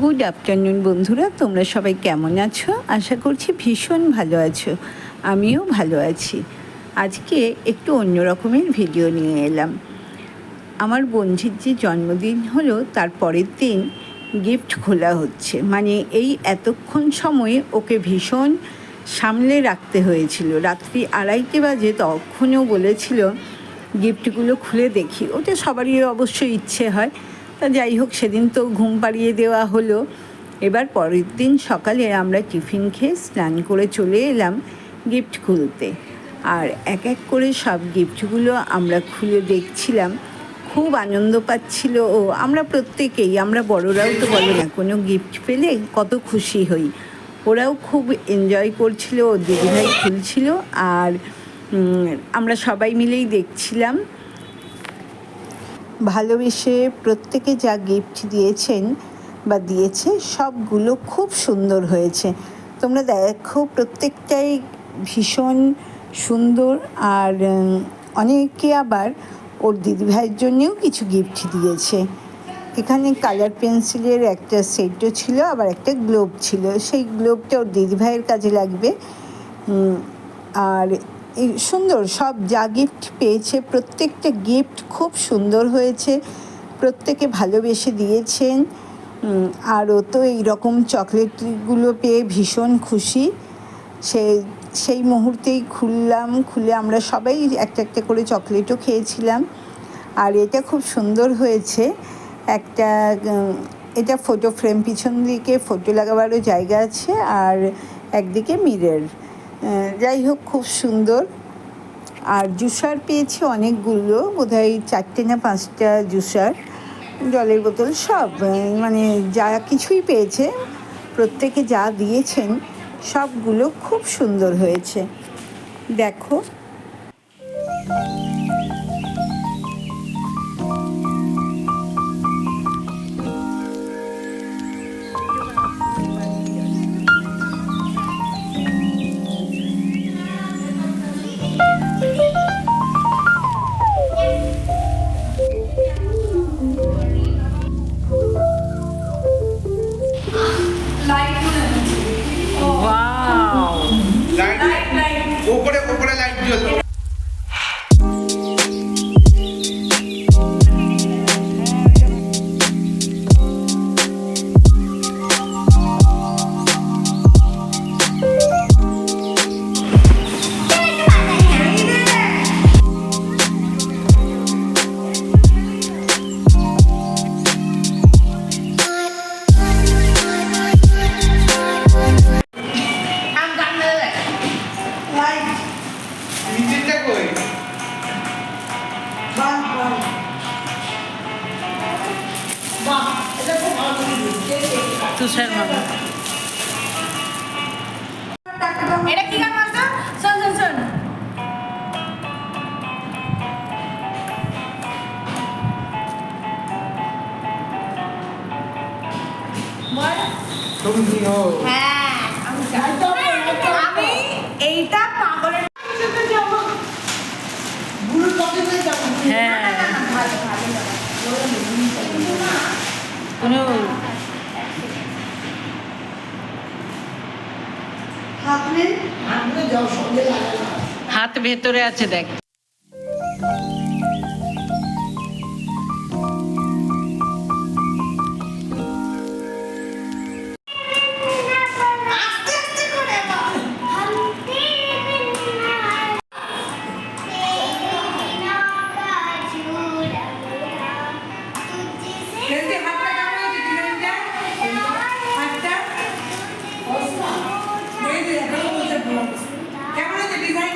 Good afternoon বন্ধুরা। তোমরা সবাই কেমন আছো? আশা করছি ভীষণ ভালো আছো। আমিও ভালো আছি। আজকে একটু অন্য রকমের ভিডিও নিয়ে এলাম। আমার বন্ধুর যে জন্মদিন হলো, তার পরের দিন গিফট খোলা হচ্ছে। মানে এই এতক্ষণ সময়ে ওকে ভীষণ সামলে রাখতে হয়েছিল। রাত্রি আড়াইটে বাজে তখনও বলেছিল গিফটগুলো খুলে দেখি। ওটা সবারই অবশ্যই ইচ্ছে হয়। তা যাই হোক, সেদিন তো ঘুম পাড়িয়ে দেওয়া হলো। এবার পরের দিন সকালে আমরা টিফিন খেয়ে স্নান করে চলে এলাম গিফট খুলতে। আর এক এক করে সব গিফটগুলো আমরা খুলে দেখছিলাম। খুব আনন্দ পাচ্ছিল ও। আমরা প্রত্যেকেই, আমরা বড়রাও তো বলো না, কোনো গিফট পেলে কত খুশি হই। ওরাও খুব এনজয় করছিল ও দিদিভাই খুলছিল। আর আমরা সবাই মিলেই দেখছিলাম। ভালোবেসে প্রত্যেকে যা গিফট দিয়েছেন বা দিয়েছে, সবগুলো খুব সুন্দর হয়েছে। তোমরা দেখো প্রত্যেকটাই ভীষণ সুন্দর আর অনেকে আবার ওর দিদিভাইয়ের জন্যেও কিছু গিফট দিয়েছে। এখানে কালার পেন্সিলের একটা সেটও ছিল, আবার একটা গ্লোব ছিল। সেই গ্লোবটা ওর দিদিভাইয়ের কাজে লাগবে। আর সুন্দর সব যা গিফট পেয়েছে প্রত্যেকটা গিফট খুব সুন্দর হয়েছে প্রত্যেকে ভালোবেসে দিয়েছেন। উম, আর ও তো এইরকম চকলেটগুলো পেয়ে ভীষণ খুশি। সে সেই মুহূর্তেই খুললাম খুলে আমরা সবাই একটা একটা করে চকলেটও খেয়েছিলাম। আর এটা খুব সুন্দর হয়েছে। একটা এটা ফটো ফ্রেম পিছন দিকে ফটো লাগাবারও জায়গা আছে আর একদিকে মিরর যাই হোক, খুব সুন্দর। আর জুসার পেয়েছি অনেকগুলো বোধ হয় চারটে না পাঁচটা জুসার, জলের বোতল, সব মানে যা কিছুই পেয়েছে, প্রত্যেকে যা দিয়েছেন, সবগুলো খুব সুন্দর হয়েছে। দেখো তুষার মামা। এটা কি গান বলতো? শোন শোন শোন। বল। তুমি ও হ্যাঁ আমি আমি এইটা পাগলের সাথে হ্যাঁ ভালো ভালো কোনো হাত ভেতরে আছে দেখ। কেমন আছে ডিজাইন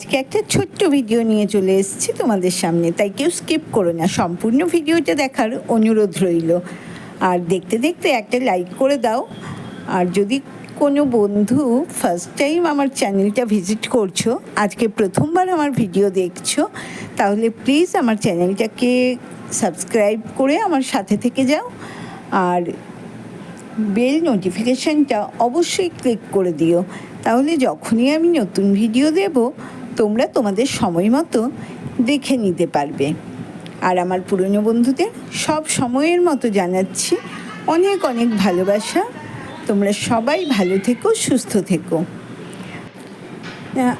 আজকে একটা ছোট্ট ভিডিও নিয়ে চলে এসেছি তোমাদের সামনে। তাই কেউ স্কিপ করো না, সম্পূর্ণ ভিডিওটা দেখার অনুরোধ রইল। আর দেখতে দেখতে একটা লাইক করে দাও। আর যদি কোনো বন্ধু ফার্স্ট টাইম আমার চ্যানেলটা ভিজিট করছ, আজকে প্রথমবার আমার ভিডিও দেখছ, তাহলে প্লিজ আমার চ্যানেলটাকে সাবস্ক্রাইব করে আমার সাথে থেকে যাও। আর বেল নোটিফিকেশানটা অবশ্যই ক্লিক করে দিও। তাহলে যখনই আমি নতুন ভিডিও দেব তোমরা তোমাদের সময় মতো দেখে নিতে পারবে। আর আমার পুরনো বন্ধুদের সব সময়ের মতো জানাচ্ছি অনেক অনেক ভালোবাসা। তোমরা সবাই ভালো থেকো, সুস্থ থেকো।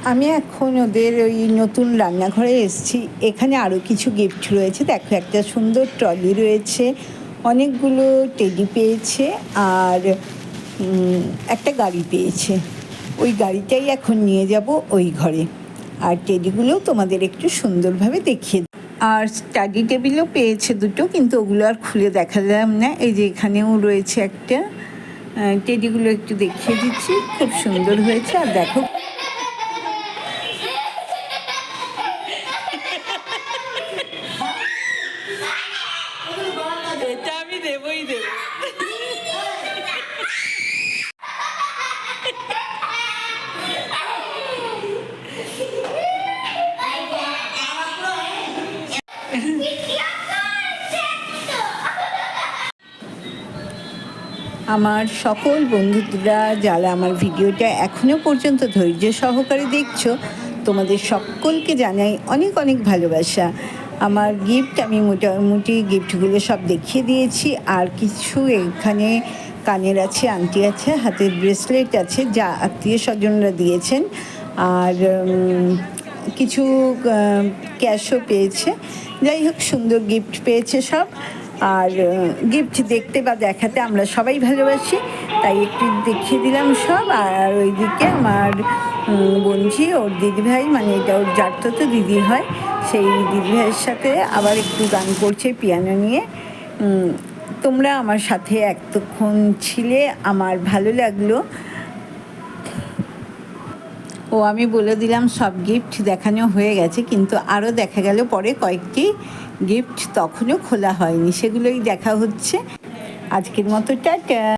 আমি এখন ওদের ওই নতুন রান্নাঘরে এসেছি। এখানে আরও কিছু গিফট রয়েছে। দেখো, একটা সুন্দর ট্রলি রয়েছে। অনেকগুলো টেডি পেয়েছে আর একটা গাড়ি পেয়েছে। ওই গাড়িটাই এখন নিয়ে যাব ওই ঘরে। আর টেডিগুলোও তোমাদের একটু সুন্দরভাবে দেখিয়ে। আর স্টাডি টেবিলও পেয়েছে দুটো, কিন্তু ওগুলো আর খুলে দেখালাম না। এই যে এখানেও রয়েছে একটা টেডিগুলো একটু দেখিয়ে দিচ্ছি। খুব সুন্দর হয়েছে। আর দেখো আমার সকল বন্ধুরা যারা আমার ভিডিওটা এখনও পর্যন্ত ধৈর্য সহকারে দেখছ, তোমাদের সকলকে জানাই অনেক অনেক ভালোবাসা। আমার গিফট আমি মোটামুটি গিফটগুলো সব দেখিয়ে দিয়েছি। আর কিছু এখানে কানের আছে, আংটি আছে, হাতের ব্রেসলেট আছে, যা আত্মীয় স্বজনরা দিয়েছেন। আর কিছু ক্যাশও পেয়েছে। যাই হোক, সুন্দর গিফট পেয়েছে সব। আর গিফট দেখতে বা দেখাতে আমরা সবাই ভালোবাসি, তাই একটু দেখিয়ে দিলাম সব। আর ওইদিকে আমার বোনঝি ওর দিদিভাই মানে এটা ওর তো দিদি হয়, সেই দিদিভাইয়ের সাথে আবার একটু গান করছে পিয়ানো নিয়ে। তোমরা আমার সাথে এতক্ষণ ছিলে, আমার ভালো লাগল। ও আমি বলে দিলাম সব গিফট দেখানো হয়ে গেছে, কিন্তু আরও দেখা গেল পরে কয়েকটি গিফট তখনও খোলা হয়নি। সেগুলোই দেখা হচ্ছে। আজকের মতো টাটা।